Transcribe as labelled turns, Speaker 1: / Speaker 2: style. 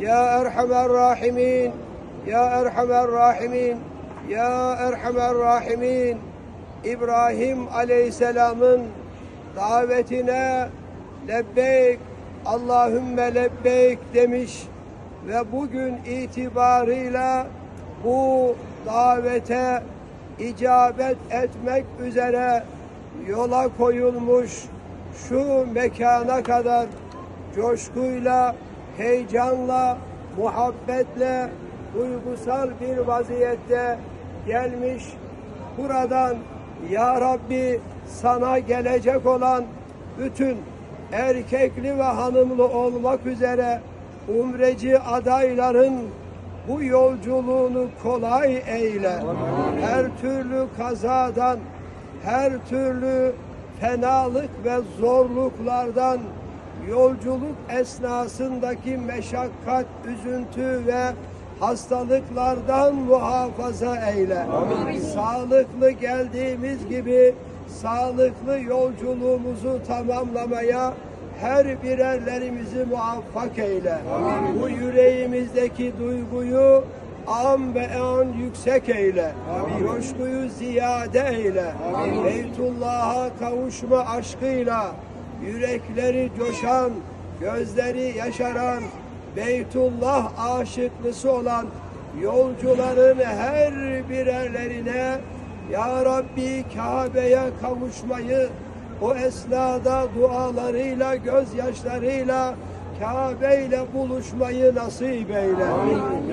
Speaker 1: Ya Erhamer Rahimin. Ya Erhamer Rahimin. Ya Erhamer Rahimin. İbrahim Aleyhisselam'ın davetine lebbeyk Allahümme lebbeyk demiş ve bugün itibarıyla bu davete icabet etmek üzere yola koyulmuş şu mekana kadar coşkuyla, heyecanla, muhabbetle, duygusal bir vaziyette gelmiş. Buradan Ya Rabbi sana gelecek olan bütün erkekli ve hanımlı olmak üzere umreci adayların bu yolculuğunu kolay eyle. Her türlü kazadan, her türlü fenalık ve zorluklardan, yolculuk esnasındaki meşakkat, üzüntü ve hastalıklardan muhafaza eyle. Sağlıklı geldiğimiz gibi sağlıklı yolculuğumuzu tamamlamaya her birerlerimizi muvaffak eyle. Bu yüreğimizdeki duyguyu an ve an yüksek eyle. Coşkuyu ziyade eyle. Beytullah'a kavuşma aşkıyla yürekleri coşan, gözleri yaşaran, Beytullah aşıklısı olan yolcuların her birerlerine Ya Rabbi Kabe'ye kavuşmayı o esnada dualarıyla, gözyaşlarıyla Kabe ile buluşmayı nasip eyle.